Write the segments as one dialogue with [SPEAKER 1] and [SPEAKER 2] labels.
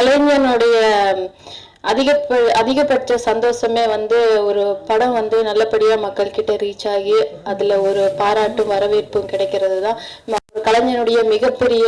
[SPEAKER 1] கலைஞனுடைய அதிக அதிகபட்ச சந்தோஷமே வந்து ஒரு படம் வந்து நல்லபடியா மக்கள் கிட்ட ரீச் ஆகி அதுல ஒரு பாராட்டும் வரவேற்பும் கிடைக்கிறது தான் கலைஞனுடைய மிகப்பெரிய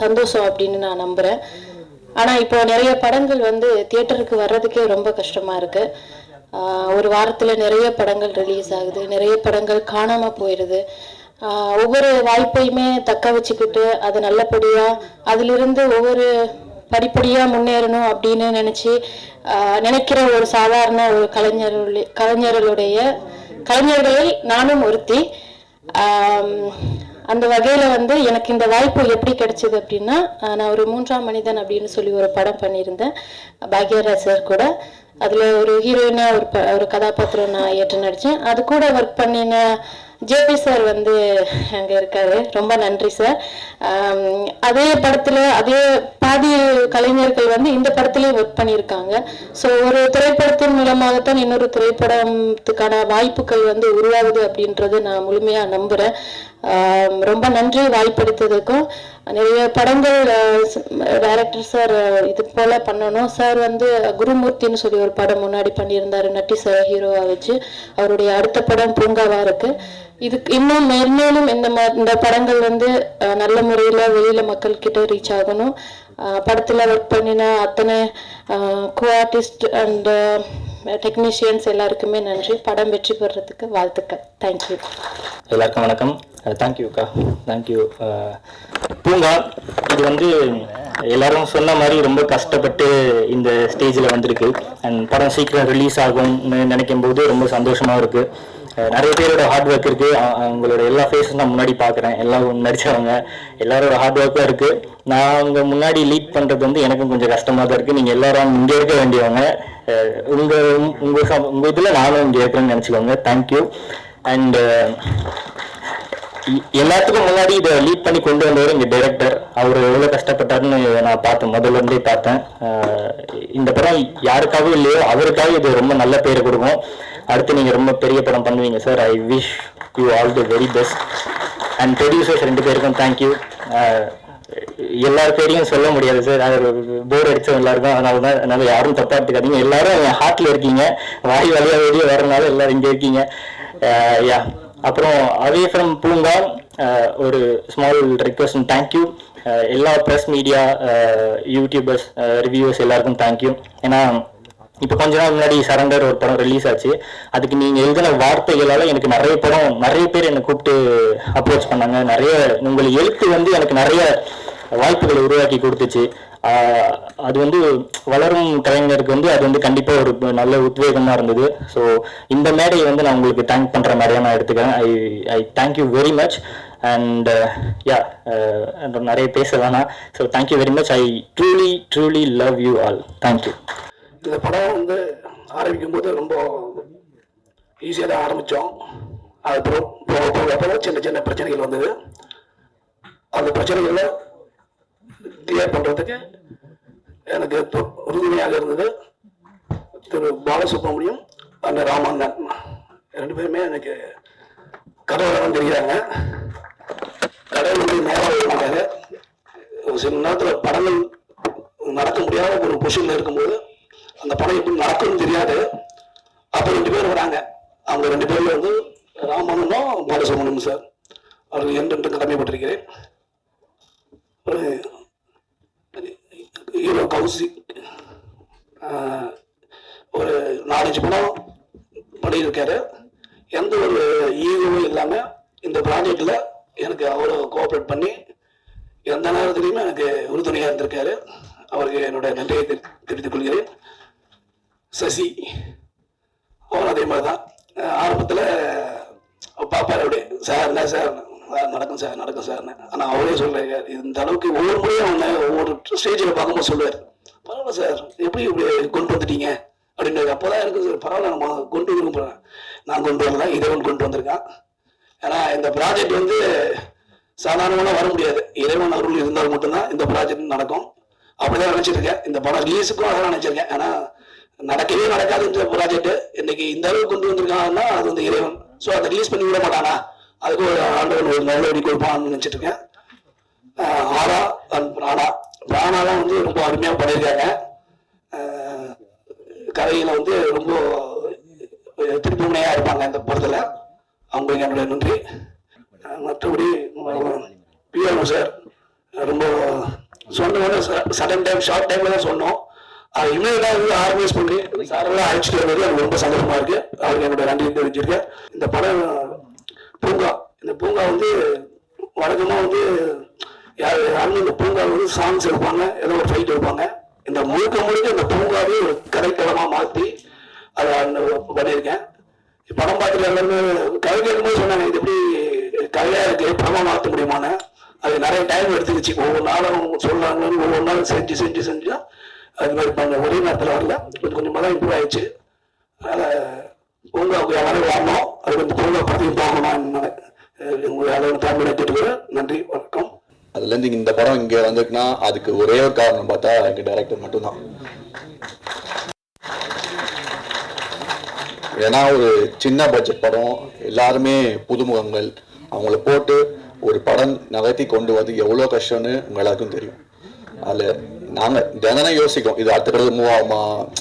[SPEAKER 1] சந்தோஷம் அப்படின்னு நான் நம்புறேன். ஆனா இப்போ நிறைய படங்கள் வந்து தியேட்டருக்கு வர்றதுக்கே ரொம்ப கஷ்டமா இருக்கு. ஒரு வாரத்துல நிறைய படங்கள் ரிலீஸ் ஆகுது நிறைய படங்கள் காணாம போயிடுது ஒவ்வொரு வாய்ப்பையுமே தக்க வச்சுக்கிட்டு அது நல்லபடியா அதிலிருந்து ஒவ்வொரு படிப்படியா முன்னேறணும் அப்படின்னு நினைச்சு நினைக்கிற ஒரு சாதாரண ஒரு கலைஞர்களுடைய கலைஞர்களுடைய கலைஞர்களில் நானும் ஒருத்தி. அந்த வகையில வந்து எனக்கு இந்த வாய்ப்பு எப்படி கிடைச்சது அப்படின்னா நான் ஒரு மூன்றாம் மனிதன் அப்படின்னு சொல்லி ஒரு படம் பண்ணியிருந்தேன். பாக்யராஜ் சார் கூட. அதுல ஒரு ஹீரோயினா ஒரு ப- ஒரு கதாபாத்திரம் நான் ஏற்று நடிச்சேன். அது கூட ஒர்க் பண்ணின ஜேபி சார் வந்து அங்க இருக்காரு. ரொம்ப நன்றி சார். அதே படத்துல அதே பாதி கலைஞர்கள் வந்து இந்த படத்திலே ஒர்க் பண்ணியிருக்காங்க. ஸோ ஒரு திரைப்படத்தின் மூலமாகத்தான் இன்னொரு திரைப்படத்துக்கான வாய்ப்புகள் வந்து உருவாகுது அப்படின்றது நான் முழுமையா நம்புறேன். ரொம்ப நன்றி வாய்ப்படுத்ததுக்கும். நிறைய படங்கள் டைரக்டர் சார் இது போல பண்ணணும். சார் வந்து குருமூர்த்தின்னு சொல்லி ஒரு படம் முன்னாடி பண்ணியிருந்தாரு நட்டி சார் ஹீரோவா வச்சு. அவருடைய அடுத்த படம் பூங்காவா இருக்கு. இதுக்கு இன்னும் மேன்மேலும் இந்த மா- இந்த படங்கள் வந்து நல்ல முறையில வெளியில மக்கள் கிட்ட ரீச் ஆகணும். படத்தில் படத்துல ஒர்க் பண்ணின அத்தனை கோ ஆர்டிஸ்ட் அண்ட் டெக்னீஷியன்ஸ் எல்லாருக்குமே நன்றி. படம் வெற்றி பெறதுக்கு வாழ்த்துக்கள். தேங்க்யூ
[SPEAKER 2] எல்லாருக்கும் வணக்கம். தேங்க்யூக்கா தேங்க்யூ பூங்கா இது வந்து எல்லாரும் சொன்ன மாதிரி ரொம்ப கஷ்டப்பட்டு இந்த ஸ்டேஜில் வந்திருக்கு. அண்ட் படம் சீக்கிரம் ரிலீஸ் ஆகும்னு நினைக்கும் போது ரொம்ப சந்தோஷமாக இருக்கு. நிறைய பேரோட ஹார்ட் ஒர்க் இருக்கு. அவங்களோட எல்லா ஃபேஸும் நான் முன்னாடி பார்க்குறேன். எல்லாம் நடித்தவங்க எல்லாரோட ஹார்ட் ஒர்க்கும் இருக்கு. நான் அவங்க முன்னாடி லீட் பண்ணுறது வந்து எனக்கும் கொஞ்சம் கஷ்டமாக தான் இருக்குது நீங்கள் எல்லாரும் இங்கே இருக்க வேண்டியவங்க. உங்க உங்க உங்க இதுல நானும் இங்கே இருக்கிறேன்னு தேங்க்யூ அண்ட் எல்லாத்துக்கும் முன்னாடி இதை லீட் பண்ணி கொண்டு வந்தவர் இங்க டைரக்டர் அவர் எவ்வளவு கஷ்டப்பட்டாருன்னு நான் பார்த்தேன். முதல்ல இருந்தே பார்த்தேன். இந்த படம் யாருக்காகவும் இல்லையோ அவருக்காக இது ரொம்ப நல்ல பேர் கொடுக்கும். அடுத்து நீங்க ரொம்ப பெரிய படம் பண்ணுவீங்க sir I wish you all the very best and producers ரெண்டு பேருக்கும் தேங்க்யூ எல்லார் பேரையும் சொல்ல முடியாது சார். அது போர் அடித்தோம் எல்லாருக்கும் அதனால தான் அதனால யாரும் தப்பா எடுத்துக்காதீங்க. எல்லாரும் என் ஹார்ட்ல இருக்கீங்க. வாய் வழியாக வெளியே வரனால எல்லாரும் இங்கே இருக்கீங்க. யா. அப்புறம் அவே ஃப்ரம் பூங்கா ஒரு ஸ்மால் ரெக்வஸ்ட் தேங்க்யூ எல்லா ப்ரெஸ் மீடியா யூடியூபர்ஸ் ரிவ்யூவர்ஸ் எல்லாருக்கும் தேங்க்யூ ஏன்னா இப்போ கொஞ்ச நாள் முன்னாடி சரண்டர் ஒரு படம் ரிலீஸ் ஆச்சு. அதுக்கு நீங்கள் எழுதின வார்த்தைகளால் எனக்கு நிறைய படம் நிறைய பேர் என்னை கூப்பிட்டு அப்ரோச் பண்ணாங்க. நிறைய உங்கள் எழுத்து வந்து எனக்கு நிறைய வாய்ப்புகளை உருவாக்கி கொடுத்துச்சு. அது வந்து வளரும் கலைஞருக்கு வந்து அது வந்து கண்டிப்பாக ஒரு நல்ல உத்வேகமாக இருந்தது. ஸோ இந்த மேடையை வந்து நான் உங்களுக்கு தேங்க் பண்ணுற மாதிரியாக நான் எடுத்துக்கிறேன். I I thank you very much and yeah நிறைய பேச வேணாம். So thank you very much I truly truly love you all thank you
[SPEAKER 3] இந்த படம் வந்து ஆரம்பிக்கும் போது ரொம்ப ஈஸியாக தான் ஆரம்பித்தோம் அதுக்கப்புறம் போக போக போக சின்ன சின்ன பிரச்சனைகள் வந்தது. அந்த பிரச்சனைகளை கிளியர் பண்ணுறதுக்கு எனக்கு உறுதுணையாக இருந்தது திரு பாலசுப்ரமணியம் அந்த ராமண்ணன். ரெண்டு பேருமே எனக்கு கடவுளம் தெரிகிறாங்க. கடவுள் வந்து நேராக இருக்காங்க சில நேரத்தில் படங்கள் நடக்க முடியாத ஒரு பொசிஷனில் இருக்கும்போது அந்த படம் எப்படி நடக்கும்னு தெரியாது. அப்போ ரெண்டு பேர் வராங்க. அவங்க ரெண்டு பேர்ல வந்து ராமனும் பாலசுப்ரமணியம் சார். அவர்கள் என்றென்று கடமைப்பட்டிருக்கிறேன். ஒரு ஹீரோ கௌசிக் ஒரு நாலஞ்சு படம் பண்ணியிருக்காரு. எந்த ஒரு ஈகோவும் இல்லாமல் இந்த ப்ராஜெக்டில் எனக்கு அவ்வளோ கோஆப்ரேட் பண்ணி எந்த நேரத்துலையுமே எனக்கு உறுதுணையாக இருந்திருக்காரு. அவருக்கு என்னோட நன்றியை தெரி- தெரிவித்துக் கொள்கிறேன். சசி அவரும் அதே மாதிரி தான். ஆரம்பத்தில் பாப்பாரு அப்படியே சார் இல்லை சார்? சார் நடக்கும் சார் நடக்கும் சார்னு ஆனால் அவரே சொல்றாரு இந்த அளவுக்கு ஒவ்வொரு முறையும் அவனை ஒவ்வொரு ஸ்டேஜில் பார்க்கும்போது சொல்லுவார். பரவாயில்ல சார் எப்படி இப்படி கொண்டு வந்துட்டீங்க? அப்படின்னு அப்போ தான் எனக்கு சார் பரவாயில்ல நம்ம கொண்டு வந்து நான் கொண்டு வரல இறைவன் கொண்டு வந்திருக்கான். ஏன்னா இந்த ப்ராஜெக்ட் வந்து சாதாரணமாக வர முடியாது. இறைவன் அருள் இருந்தால் மட்டும்தான் இந்த ப்ராஜெக்ட் நடக்கும். அப்படிதான் தான் நினச்சிருக்கேன் இந்த படம் ரிலீஸுக்கும் அதான் நினச்சிருக்கேன். ஏன்னா நடக்கவே நடக்காது இந்த ப்ராஜெக்ட் இன்னைக்கு இந்த அளவுக்கு கொண்டு வந்திருக்காங்கன்னா அது வந்து இறைவன். ஸோ அதை ரிலீஸ் பண்ணி விட மாட்டானா? அதுக்கு ஒரு ஆண்டவன் ஒரு நல்ல வழி கொடுப்பான்னு நினைச்சிட்டு இருக்கேன். ஆரா அண்ட் பிராணா பிராணாலாம் வந்து ரொம்ப அருமையாக பண்ணியிருக்காங்க. கதையில் வந்து ரொம்ப திருப்புமுனையாக இருப்பாங்க இந்த படத்தில். அவங்களுக்கு என்னுடைய நன்றி. மற்றபடி பிஆர்ஓ சார் ரொம்ப சொன்ன சடன் டைம் ஷார்ட் டைமில் தான் சொன்னோம். அது இன்னும் வந்து ஆர்கனைஸ் பண்ணி சாரெல்லாம் அழைச்சிட்டு வருவது எனக்கு ரொம்ப சந்தோஷமா இருக்கு. அவருக்கு என்னோட நன்றி தெரிவிச்சிருக்கேன். இந்த படம் பூங்கா இந்த பூங்கா வந்து வழக்கமாக வந்து யார் யாருமே இந்த பூங்கா வந்து சாங்ஸ் எடுப்பாங்க ஏதோ ஒரு ஃபைட் எடுப்பாங்க. இந்த முழுக்க முழுக்க இந்த பூங்காவே ஒரு கதைக்களமாக மாற்றி அதை பண்ணியிருக்கேன். படம் பார்த்துட்டு எல்லாருமே கதை கேட்கும்போது சொன்னாங்க இது எப்படி கதையா இருக்கு படமாக மாற்ற முடியுமான்னு. அது நிறைய டைம் எடுத்துக்கிச்சு. ஒவ்வொரு நாளும் சொல்றாங்கன்னு ஒவ்வொரு நாளும் செஞ்சு செஞ்சு செஞ்சு அது மாதிரி பண்ண ஒரே நேரத்தில் வரல. கொஞ்சம் கொஞ்சமாக தான் இம்ப்ரூவ் ஆயிடுச்சு. அதனால பூங்காவுக்கு யாரும் வரணும் அது கொஞ்சம் பூங்கா படத்தையும் பார்க்கணும் உங்களை கேட்டுக்கிறேன் நன்றி வணக்கம்.
[SPEAKER 4] அதுலேருந்து இந்த படம் இங்கே வந்திருக்குன்னா அதுக்கு ஒரே ஒரு காரணம் பார்த்தா எங்கள் டைரக்டர் மட்டும்தான். ஏன்னா ஒரு சின்ன பட்ஜெட் படம் எல்லாருமே புதுமுகங்கள். அவங்கள போட்டு ஒரு படம் நகர்த்தி கொண்டு வந்து எவ்வளோ கஷ்டம்னு உங்க எல்லாருக்கும் தெரியும். அதில் நாங்கள் தினம் யோசிக்கும். இது அடுத்த தடவை மூவ் ஆகுமா?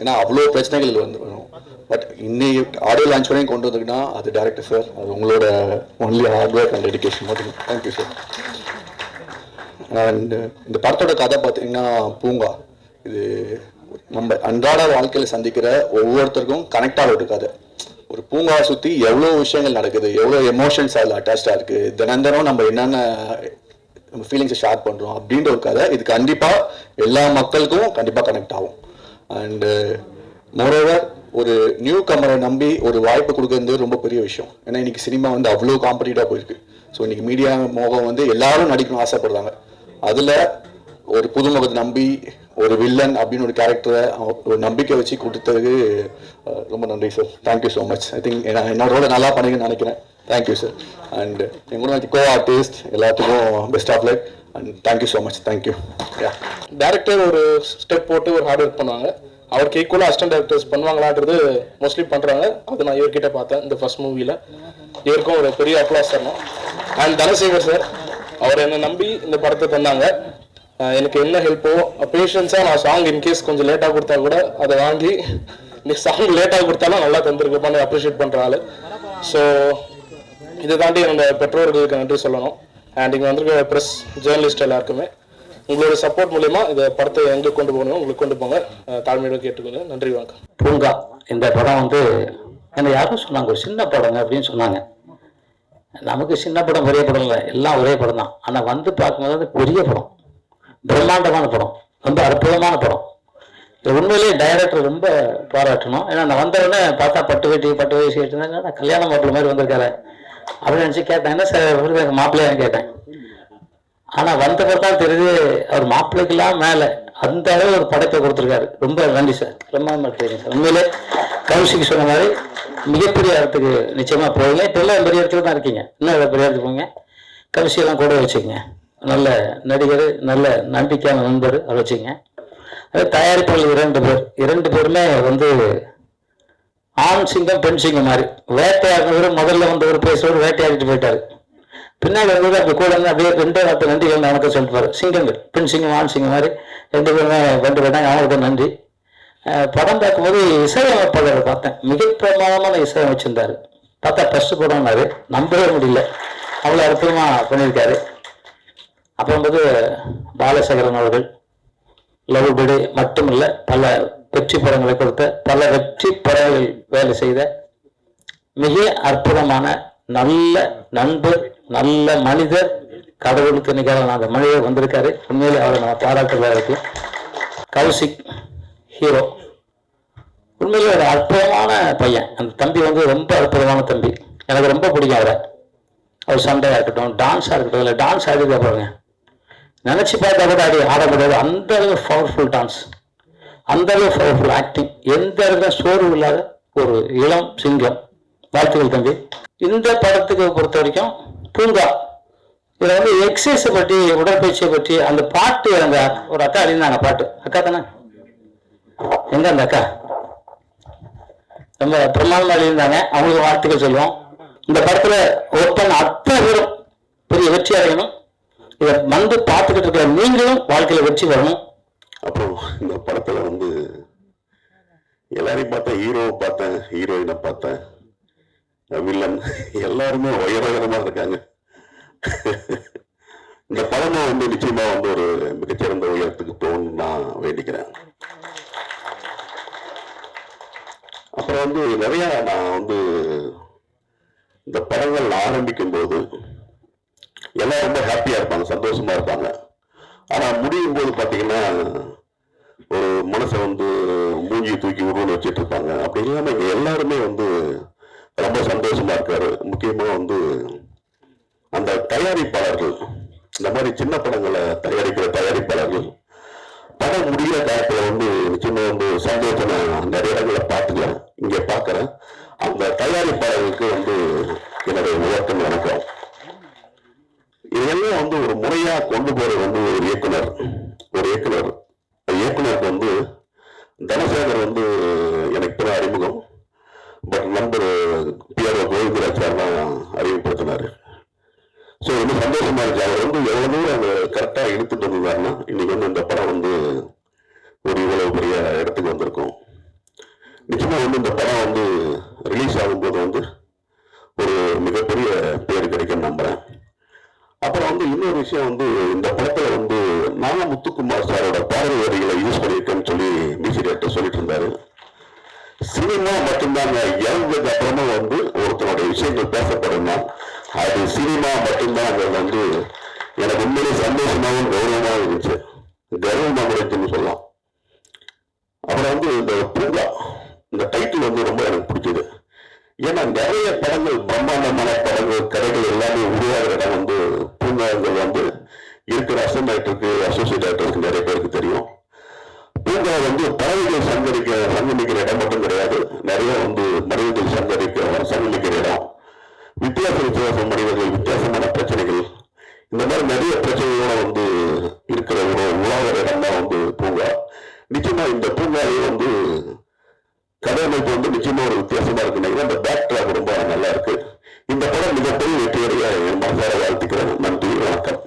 [SPEAKER 4] ஏன்னா அவ்வளோ பிரச்சனைகள் வந்து வரும். பட் இன்னைக்கு ஆடியோ லான்ச் வரையும் கொண்டு வந்திருக்குன்னா அது டேரக்டர் சார் அது உங்களோட only hard work and dedication மட்டும் தேங்க்யூ சார் அண்ட் இந்த படத்தோட கதை பார்த்தீங்கன்னா பூங்கா. இது நம்ம அன்றாட வாழ்க்கையில் சந்திக்கிற ஒவ்வொருத்தருக்கும் கனெக்ட் ஆக ஒரு கதை. ஒரு பூங்காவை சுற்றி எவ்வளோ விஷயங்கள் நடக்குது எவ்வளோ எமோஷன்ஸ் அதில் அட்டாச்சாக இருக்குது தினம் தினம் நம்ம என்னென்ன நம்ம ஃபீலிங்ஸை ஷேர் பண்ணுறோம் அப்படின்ற ஒரு கதை. இது கண்டிப்பாக எல்லா மக்களுக்கும் கண்டிப்பாக கனெக்ட் ஆகும். அண்டு மோரோவர் ஒரு நியூ கமரை நம்பி ஒரு வாய்ப்பு கொடுக்கறது ரொம்ப பெரிய விஷயம். ஏன்னா இன்னைக்கு சினிமா வந்து அவ்வளோ காம்படிட்டாக போயிருக்கு. ஸோ இன்னைக்கு மீடியா மோகம் வந்து எல்லாரும் நடிக்கணும்னு ஆசைப்படுறாங்க. அதில் ஒரு புதுமுகத்தை நம்பி ஒரு வில்லன் அப்படின்னு ஒரு கேரக்டரை ஒரு நம்பிக்கை வச்சு கொடுத்ததுக்கு ரொம்ப நன்றி sir thank you so much I think என்னோட நல்லா பண்ணுங்கன்னு நினைக்கிறேன். தேங்க்யூ சார் அண்ட் எங்களோட கோ ஆர்டிஸ்ட் எல்லாத்துக்கும் best of luck and thank you so much thank you yeah
[SPEAKER 5] director ஒரு ஸ்டெப் போட்டு ஒரு ஹார்ட் ஒர்க் பண்ணுவாங்க. அவருக்கு ஈக்குவலாக அசிஸ்டன்ட் டேரக்டர்ஸ் பண்ணுவாங்களான்றது மோஸ்ட்லி பண்ணுறாங்க அது நான் இவர்கிட்ட பார்த்தேன் இந்த ஃபர்ஸ்ட் மூவியில் இவருக்கும் ஒரு பெரிய அப்ளாஸ் தரணும். அண்ட் தனசேகர் சார் அவர் என்னை நம்பி இந்த படத்தை தந்தாங்க. எனக்கு என்ன ஹெல்ப்போ பேஷன்ஸாக நான் சாங் இன்கேஸ் கொஞ்சம் லேட்டாக கொடுத்தா கூட அதை வாங்கி நீ சாங் லேட்டாக கொடுத்தாலும் நல்லா தந்திருக்குப்பான்னு அப்ரிஷியேட் பண்ணுற ஆள். ஸோ இதை தாண்டி என்னோட பெற்றோர்களுக்கு நன்றி சொல்லணும். அண்ட் இங்கே வந்திருக்க ப்ரெஸ் ஜேர்னலிஸ்ட் எல்லாருக்குமே உங்களோட சப்போர்ட் மூலயமா இந்த படத்தை எங்கே கொண்டு போகணும் உங்களுக்கு கொண்டு போங்க. அஹ் தாழ்மையோட கேட்டுக்கோங்க நன்றி வணக்கம்.
[SPEAKER 6] பூங்கா இந்த படம் வந்து என்ன யாரும் சொன்னாங்க ஒரு சின்ன படங்க அப்படின்னு சொன்னாங்க. நமக்கு சின்ன படம் ஒரே படம் இல்லை எல்லாம் ஒரே படம் தான். ஆனால் வந்து பார்க்கும்போது அது பெரிய படம். பிரம்மாண்டமான படம். ரொம்ப அற்புதமான படம். இது உண்மையிலேயே டைரக்டர் ரொம்ப பாராட்டணும். ஏன்னா நான் வந்தவுடனே பார்த்தா பட்டு வேட்டி பட்டு வயசு கல்யாணம் கல்யாண மாதிரி வந்திருக்காரு. அப்படின்னு நினச்சி கேட்டேன். என்ன சார் விருது மாப்பிள்ளையான்னு கேட்டேன். ஆனா வந்த தான் தெரியுது அவர் மாப்பிள்ளைக்கெல்லாம் மேல அந்த அளவு ஒரு படத்தை கொடுத்துருக்காரு. ரொம்ப நன்றி சார். ரொம்ப தெரியும் சார். உண்மையிலே கௌஷிக் சொன்ன மாதிரி மிகப்பெரிய இடத்துக்கு நிச்சயமா போவீங்க. இப்போ எல்லாம் பெரிய இடத்துல தான் இருக்கீங்க. இன்னும் பெரிய இடத்துக்கு போங்க கௌஷியெல்லாம் கூட வச்சுக்கோங்க. நல்ல நடிகர் நல்ல நம்பிக்கையான நண்பர் அதை வச்சுங்க தயாரிப்பாளர் இரண்டு பேர் இரண்டு பேருமே வந்து ஆண் சிங்கம் பெண் சிங்கம் மாதிரி. வேட்டையாடுறவர் முதல்ல வந்து ஒரு பேசுறவர் வேட்டையாடிட்டு போயிட்டாரு. பின்னாடி வந்து அப்படி கூட இருந்து அப்படியே ரெண்டே வார்த்தை நன்றி வந்து வணக்கம் சொல்லிட்டு சிங்கங்கள் பெண் சிங்கம் ஆண் சிங்கம் மாதிரி ரெண்டு பேருமே கொண்டு போயிட்டாங்க. அவங்களுக்கு நன்றி. அஹ் படம் பார்க்கும்போது இசையமைப்பாளரை பார்த்தேன். மிக பிரமாதமான இசையமைச்சிருந்தாரு பார்த்தா ஃபர்ஸ்ட் படம்னாரு. நம்பவே முடியல. அவ்வளோ அற்புதமாக பண்ணியிருக்காரு. அப்புறம் வந்து பாலசேகரன் அவர்கள் லவ் மட்டும் இல்லை பல வெற்றி படங்களை கொடுத்த பல வெற்றி படங்களில் வேலை செய்த மிக அற்புதமான நல்ல நண்பர் நல்ல மனிதர் கடவுளுக்கு நிகரான அந்த மனிதர் வந்திருக்காரு. உண்மையிலே அவரை நான் பாராட்டுறதா இருக்கு கௌசிக் ஹீரோ. உண்மையிலே ஒரு அற்புதமான பையன். அந்த தம்பி வந்து ரொம்ப அற்புதமான தம்பி. எனக்கு ரொம்ப பிடிக்கும் அவரை. அவர் சண்டையா இருக்கட்டும் டான்ஸா இருக்கட்டும் இல்லை டான்ஸ் ஆடிதான் பாருங்க. நினைச்சு பார்த்தா கூட ஆடி ஆட முடியாது அந்த அளவுக்கு பவர்ஃபுல் டான்ஸ் அந்த அளவு பவர்ஃபுல் ஆக்டிங் எந்த இடத்துல சோர்வு இல்லாத ஒரு இளம் சிங்கம். வாழ்த்துக்கள் தம்பி. இந்த படத்துக்கு பொறுத்த வரைக்கும் பூங்கா. இதில் வந்து எக்ஸசைஸை பற்றி உடற்பயிற்சியை பற்றி அந்த பாட்டு அந்த ஒரு அக்கா அழிந்தாங்க பாட்டு. அக்கா தானே? எங்க அந்த அக்கா? ரொம்ப பிரமாதமாக அழிந்தாங்க அவங்களுக்கு வாழ்த்துக்கள் சொல்லுவோம். இந்த படத்தில் ஒருத்தன் அத்தனை பேரும் பெரிய வெற்றி அடையணும் இதை வந்து பார்த்துக்கிட்டு இருக்கிற நீங்களும் வாழ்க்கையில் வெற்றி வரணும்
[SPEAKER 7] அப்புறம் இந்த படத்துல வந்து எல்லாரையும் பார்த்தேன் ஹீரோவை பார்த்தேன் ஹீரோயினை பார்த்தேன். வில்லன் எல்லாருமே உயரகரமா இருக்காங்க. இந்த படமும் வந்து நிச்சயமா வந்து ஒரு மிகச்சிறந்த உயரத்துக்கு போகணும்னு நான் வேண்டிக்கிறேன். அப்புறம் வந்து நிறைய நான் வந்து இந்த படங்கள் ஆரம்பிக்கும் போது எல்லாம் ரொம்ப ஹாப்பியா இருப்பாங்க சந்தோஷமா இருப்பாங்க. ஆனா முடியும் போது பாத்தீங்கன்னா ஒரு மனசை வந்து மூஞ்சி தூக்கி உருவம் வச்சுட்டு இருப்பாங்க. அப்படி இல்லாமல் இங்கே எல்லாருமே வந்து ரொம்ப சந்தோஷமா இருக்காரு. முக்கியமா வந்து அந்த தயாரிப்பாளர்கள் இந்த மாதிரி சின்ன படங்களை தயாரிக்கிற தயாரிப்பாளர்கள் படம் முடிகிற காலத்தில் வந்து நிச்சயமா வந்து சந்தோஷம் நான் நிறைய இடங்களை பார்த்துக்கிறேன் இங்கே பார்க்குறேன். அந்த தயாரிப்பாளர்களுக்கு வந்து என்னுடைய உயர்த்தம் வணக்கம். இதெல்லாம் வந்து ஒரு முறை கொண்டு போற வந்து ஒரு இயக்குனர் ஒரு இயக்குனர். இயக்குனருக்கு வந்து தனசேகர் வந்து எனக்கு இப்ப அறிமுகம். பட் நண்பர் பிஆர்ஓ கோவிந்தராஜ் சார் தான் அறிமுகப்படுத்தினாரு. ஸோ ரொம்ப சந்தோஷமா இருக்கு. அவர் வந்து எவ்வளவு தூரம் அந்த கரெக்டா எடுத்துட்டு வந்திருந்தாருன்னா இன்னைக்கு வந்து இந்த படம் வந்து ஒரு இவ்வளவு பெரிய இடத்துக்கு வந்திருக்கும். நிச்சயமா வந்து இந்த படம் வந்து ரிலீஸ் ஆகும்போது வந்து ஒரு மிகப்பெரிய பேர் கிடைக்கும் நம்புறேன். அப்புறம் வந்து இன்னொரு விஷயம் வந்து இந்த படத்துல வந்து நானா முத்துக்குமார் சாரோட பாடல் வரிகளை யூஸ் பண்ணியிருக்கேன்னு சொல்லி மியூசிக் டைரக்டர் சொல்லிட்டு இருந்தாரு. சினிமா மட்டும்தாங்க இறந்ததுக்கு அப்புறமா வந்து ஒருத்தனுடைய விஷயங்கள் பேசப்படும்னா அது சினிமா மட்டும்தான் அது வந்து எனக்கு உண்மையிலே சந்தோஷமாகவும் கௌரவமாகவும் இருந்துச்சு. கௌரவமா கிடைச்சுன்னு சொல்லலாம். அப்புறம் வந்து இந்த பூங்கா இந்த டைட்டில் வந்து ரொம்ப எனக்கு பிடிச்சது. ஏன்னா நிறைய படங்கள் பிரம்மாண்டமான படங்கள் கதைகள் எல்லாமே உருவாகிற இடம் வந்து பூங்காங்கள் வந்து இருக்கிற அசன் டைரக்டருக்கு அசோசியேட் டைரக்டருக்கு நிறைய பேருக்கு தெரியும். பூங்கா வந்து பறவைகள் சங்கரிக்க சங்கமிக்கிற இடம் மட்டும் கிடையாது. நிறைய வந்து மனிதர்கள் சங்கரிக்க சங்கமிக்கிற இடம். வித்தியாச வித்தியாச மனிதர்கள் வித்தியாசமான பிரச்சனைகள். இந்த மாதிரி நிறைய பிரச்சனைகளோட வந்து இருக்கிற ஒரு உலாகிற இடம் தான் வந்து பூங்கா. நிச்சயமா இந்த பூங்காவே வந்து கடையமைப்பு வந்து நிச்சயமா ஒரு வித்தியாசமா இருக்கு. நினைக்கிறேன் அந்த பேக்ட்ராப் ரொம்ப நல்லா இருக்கு. இந்த படம் மிகப்பெரிய வெற்றியடைய மனசார வாழ்த்துக்கிறேன். நன்றி வணக்கம்.